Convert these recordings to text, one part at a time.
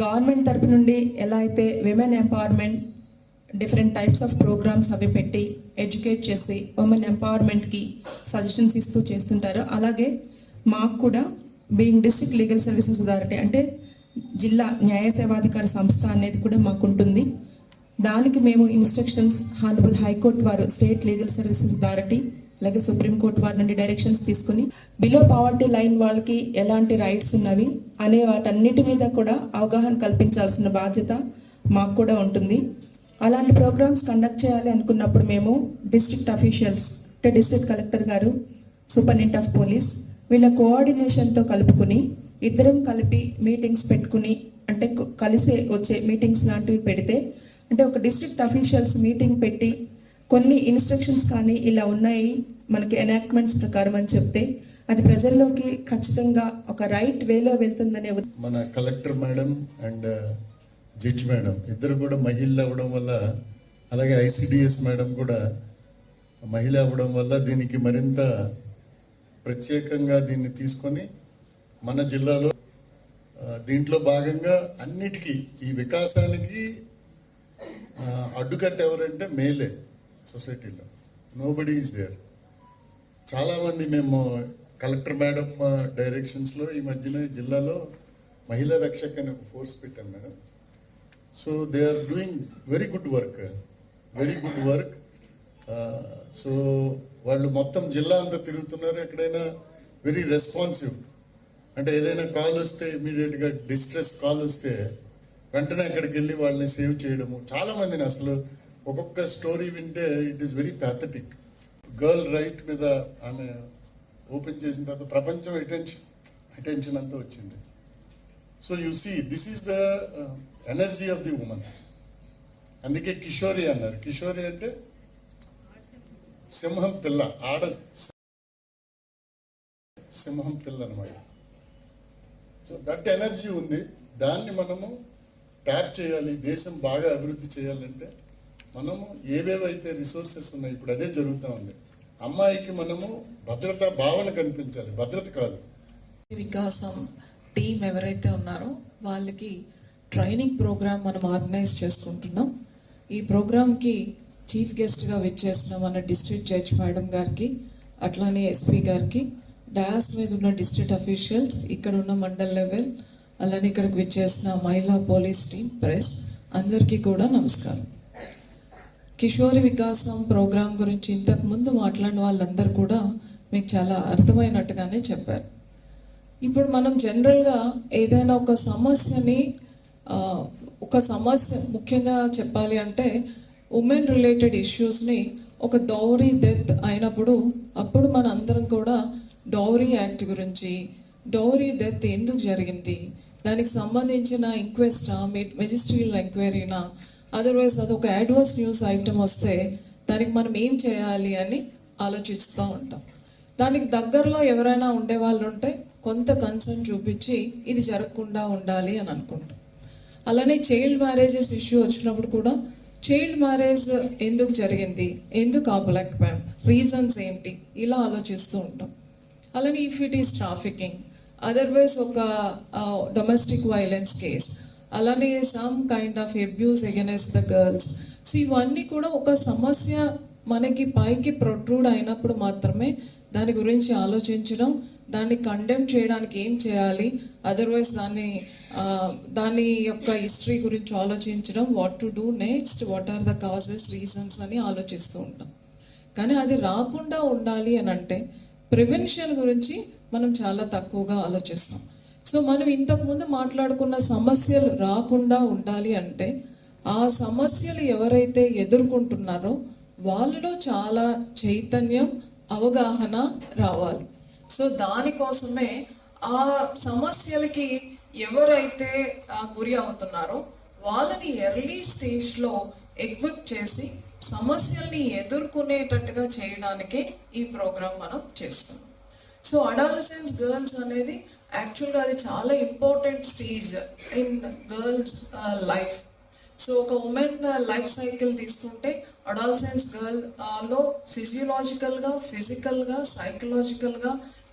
Government తరపు నుండి ఎలా అయితే women empowerment different types of programmes అవి పెట్టి ఎడ్యుకేట్ చేసి ఉమెన్ ఎంపవర్మెంట్కి సజెషన్స్ ఇస్తూ చేస్తుంటారో అలాగే మాకు కూడా being district legal services authority అంటే జిల్లా న్యాయ సేవాధికార సంస్థ అనేది కూడా మాకు ఉంటుంది దానికి మేము ఇన్స్ట్రక్షన్స్ హానబుల్ హైకోర్టు వారు స్టేట్ లీగల్ సర్వీసెస్ అథారిటీ అలాగే సుప్రీంకోర్టు వారి నుండి డైరెక్షన్స్ తీసుకుని బిలో పావర్టీ లైన్ వాళ్ళకి ఎలాంటి రైట్స్ ఉన్నవి అనే వాటన్నిటి మీద కూడా అవగాహన కల్పించాల్సిన బాధ్యత మాకు కూడా ఉంటుంది. అలాంటి ప్రోగ్రామ్స్ కండక్ట్ చేయాలి అనుకున్నప్పుడు మేము డిస్ట్రిక్ట్ అఫీషియల్స్ అంటే డిస్ట్రిక్ట్ కలెక్టర్ గారు సూపరింటెండెంట్ ఆఫ్ పోలీస్ వీళ్ళ కోఆర్డినేషన్తో కలుపుకుని ఇద్దరం కలిపి మీటింగ్స్ పెట్టుకుని అంటే కలిసే వచ్చే మీటింగ్స్ లాంటివి పెడితే అంటే ఒక డిస్ట్రిక్ట్ అఫీషియల్స్ మీటింగ్ పెట్టి కొన్ని ఇన్స్ట్రక్షన్స్ కానీ ఇలా ఉన్నాయి. మనకి ఎనాక్ట్మెంట్స్ ప్రకారం అని చెప్తే అది ప్రజల్లోకి ఖచ్చితంగా ఒక రైట్ వేలో వెళ్తుందనే మన collector madam and judge madam ఇద్దరు కూడా మహిళలు అవ్వడం వల్ల అలాగే ఐసిడిఎస్ మేడం కూడా మహిళ అవ్వడం వల్ల దీనికి మరింత ప్రత్యేకంగా దీన్ని తీసుకొని మన జిల్లాలో దీంట్లో భాగంగా అన్నిటికీ ఈ వికాసానికి అడ్డుకట్ట ఎవరంటే మేలే. సొసైటీలో. నో బడీ ఈజ్ దేర్ చాలామంది మేము కలెక్టర్ మేడం డైరెక్షన్స్లో ఈ మధ్యన జిల్లాలో మహిళా రక్షక్ అనే ఒక ఫోర్స్ పెట్టాం madam. So they are doing very good work very good work so వాళ్ళు మొత్తం జిల్లా అంతా తిరుగుతున్నారు. ఎక్కడైనా వెరీ రెస్పాన్సివ్ అంటే ఏదైనా కాల్ వస్తే ఇమీడియట్గా డిస్ట్రెస్ కాల్ వస్తే వెంటనే అక్కడికి వెళ్ళి వాళ్ళని సేవ్ చేయడము. చాలామందిని అసలు ఒక్కొక్క స్టోరీ వింటే it is very pathetic girl right మీద ఆమె ఓపెన్ చేసిన తర్వాత ప్రపంచం అటెన్షన్ అటెన్షన్ అంతా వచ్చింది. So you see this is the energy of the women. అందుకే కిషోరి అన్నారు. కిషోరి అంటే సింహం పిల్ల ఆడ సింహం పిల్ల అనమాట సో దట్ ఎనర్జీ ఉంది. దాన్ని మనము ట్యాప్ చేయాలి. దేశం బాగా అభివృద్ధి చేయాలంటే మనము ఏవేవైతే రిసోర్సెస్ ఉన్నాయి ఇప్పుడు అదే జరుగుతూ ఉంది. అమ్మాయికి మనము భద్రతా భావన కనిపించాలి. భద్రత కాదు. వికాసం టీం ఎవరైతే ఉన్నారో వాళ్ళకి ట్రైనింగ్ ప్రోగ్రామ్ మనం ఆర్గనైజ్ చేసుకుంటున్నాం. ఈ ప్రోగ్రామ్కి చీఫ్ గెస్ట్గా విచ్చేసిన మన డిస్ట్రిక్ట్ జడ్జ్ మేడం గారికి అట్లానే ఎస్పీ గారికి. డయాస్ మీద ఉన్న డిస్ట్రిక్ట్ అఫీషియల్స్ ఇక్కడ ఉన్న మండల్ లెవెల్ అలానే ఇక్కడికి విచ్చేసిన మహిళా పోలీస్ టీం ప్రెస్ అందరికీ కూడా నమస్కారం. కిషోరి వికాసం ప్రోగ్రాం గురించి ఇంతకు ముందు మాట్లాడిన వాళ్ళందరూ కూడా మీకు చాలా అర్థమైనట్టుగానే చెప్పారు. ఇప్పుడు మనం జనరల్గా ఏదైనా ఒక సమస్యని ఒక సమస్య ముఖ్యంగా చెప్పాలి అంటే ఉమెన్ రిలేటెడ్ ఇష్యూస్ని ఒక డౌరీ డెత్ అయినప్పుడు అప్పుడు మన అందరం కూడా డౌరీ యాక్ట్ గురించి డౌరీ డెత్ ఎందుకు జరిగింది దానికి సంబంధించిన ఇంక్వెస్టా మెజిస్ట్రియల్ ఎంక్వైరీనా అదర్వైజ్ అదొక అడ్వర్స్ న్యూస్ ఐటమ్ వస్తే దానికి మనం ఏం చేయాలి అని ఆలోచిస్తూ ఉంటాం. దానికి దగ్గరలో ఎవరైనా ఉండే వాళ్ళు ఉంటే కొంత కన్సర్న్ చూపించి ఇది జరగకుండా ఉండాలి అని అనుకుంటాం. అలానే చైల్డ్ మ్యారేజెస్ ఇష్యూ వచ్చినప్పుడు కూడా చైల్డ్ మ్యారేజ్ ఎందుకు జరిగింది? ఎందుకు ఆపలేకపోయాం? రీజన్స్ ఏంటి? ఇలా ఆలోచిస్తూ ఉంటాం. అలానే if it is trafficking otherwise ఒక డొమెస్టిక్ వైలెన్స్ కేస్ అలానే some kind of abuse against the girls so ఇవన్నీ కూడా ఒక సమస్య మనకి పైకి ప్రొట్రూడ్ అయినప్పుడు మాత్రమే దాని గురించి ఆలోచించడం దాన్ని కండెమ్ చేయడానికి ఏం చేయాలి అదర్వైజ్ దాన్ని దాని యొక్క హిస్టరీ గురించి ఆలోచించడం what to do next what are the causes reasons అని ఆలోచిస్తూ ఉంటాం. కానీ అది రాకుండా ఉండాలి అని అంటే ప్రివెన్షన్ గురించి మనం చాలా తక్కువగా ఆలోచిస్తాం. సో మనం ఇంతకుముందు మాట్లాడుకున్న సమస్యలు రాకుండా ఉండాలి అంటే ఆ సమస్యలు ఎవరైతే ఎదుర్కొంటున్నారో వాళ్ళలో చాలా చైతన్యం అవగాహన రావాలి. సో దానికోసమే ఆ సమస్యలకి ఎవరైతే గురి అవుతున్నారో వాళ్ళని ఎర్లీ స్టేజ్లో ఎగ్విట్ చేసి సమస్యల్ని ఎదుర్కొనేటట్టుగా చేయడానికే ఈ ప్రోగ్రాం మనం చేస్తున్నాం. సో అడాలసెన్స్ గర్ల్స్ అనేది యాక్చువల్గా అది చాలా important stage in girls life. So ఒక ఉమెన్ లైఫ్ సైకిల్ తీసుకుంటే అడాల్సెన్స్ గర్ల్లో ఫిజియలాజికల్గా ఫిజికల్గా సైకలాజికల్గా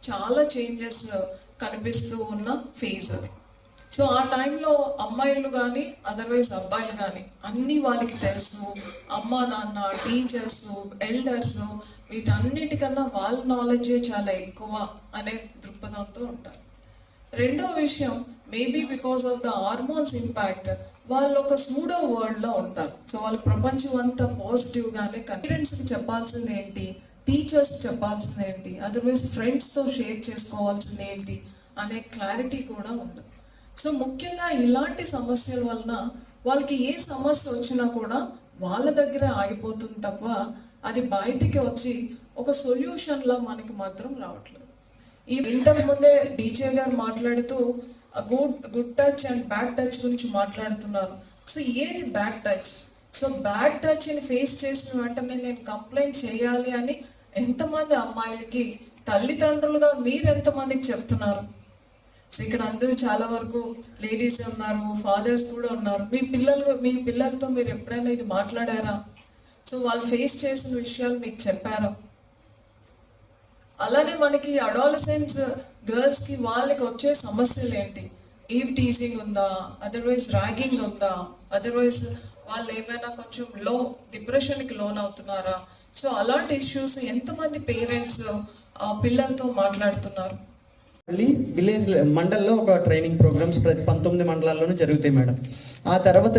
చాలా చేంజెస్ కనిపిస్తూ ఉన్న ఫేజ్ అది. సో ఆ టైంలో అమ్మాయిలు కానీ అదర్వైజ్ అబ్బాయిలు కానీ అన్నీ వాళ్ళకి తెలుసు. అమ్మ నాన్న టీచర్స్ ఎల్డర్స్ వీటన్నిటికన్నా వాళ్ళ నాలెడ్జే చాలా ఎక్కువ అనే దృక్పథంతో ఉంటారు. రెండో విషయం maybe because of the hormones impact వాళ్ళు ఒక స్మూడో వరల్డ్లో ఉంటారు. సో వాళ్ళు ప్రపంచం అంతా పాజిటివ్ గానే చెప్పాల్సింది ఏంటి? టీచర్స్ చెప్పాల్సింది ఏంటి? అదర్వైజ్ ఫ్రెండ్స్తో షేర్ చేసుకోవాల్సింది ఏంటి? అనే క్లారిటీ కూడా ఉండదు. సో ముఖ్యంగా ఇలాంటి సమస్యల వలన వాళ్ళకి ఏ సమస్య వచ్చినా కూడా వాళ్ళ దగ్గర ఆగిపోతుంది తప్ప అది బయటికి వచ్చి ఒక సొల్యూషన్లా మనకి మాత్రం రావట్లేదు. ఈ ఇంతకు ముందే డీజే గారు మాట్లాడుతూ good good touch and bad touch గురించి మాట్లాడుతున్నారు. సో ఏది బ్యాడ్ టచ్? సో బ్యాడ్ టచ్ని ఫేస్ చేసిన వెంటనే నేను కంప్లైంట్ చేయాలి అని ఎంతమంది అమ్మాయిలకి తల్లిదండ్రులుగా మీరు ఎంతమందికి చెప్తున్నారు? సో ఇక్కడ అందరూ చాలా వరకు లేడీస్ ఉన్నారు ఫాదర్స్ కూడా ఉన్నారు. మీ పిల్లలు మీ పిల్లలతో మీరు ఎప్పుడైనా ఇది మాట్లాడారా? సో వాళ్ళు ఫేస్ చేసిన విషయాలు మీకు చెప్పారా? అలానే మనకి అడాలసెన్స్ గర్ల్స్కి వాళ్ళకి వచ్చే సమస్యలు ఏంటి ఈవ్ టీజింగ్ ఉందా? అదర్వైజ్ ర్యాగింగ్ ఉందా? అదర్వైజ్ వాళ్ళు ఏమైనా కొంచెం లో డిప్రెషన్కి లోన్ అవుతున్నారా? సో అలాంటి ఇష్యూస్ ఎంతమంది పేరెంట్స్ పిల్లలతో మాట్లాడుతున్నారు? మళ్ళీ విలేజ్ మండల్లో ఒక ట్రైనింగ్ ప్రోగ్రామ్స్ ప్రతి పంతొమ్మిది మండలాల్లోనూ జరుగుతాయి మేడం. ఆ తర్వాత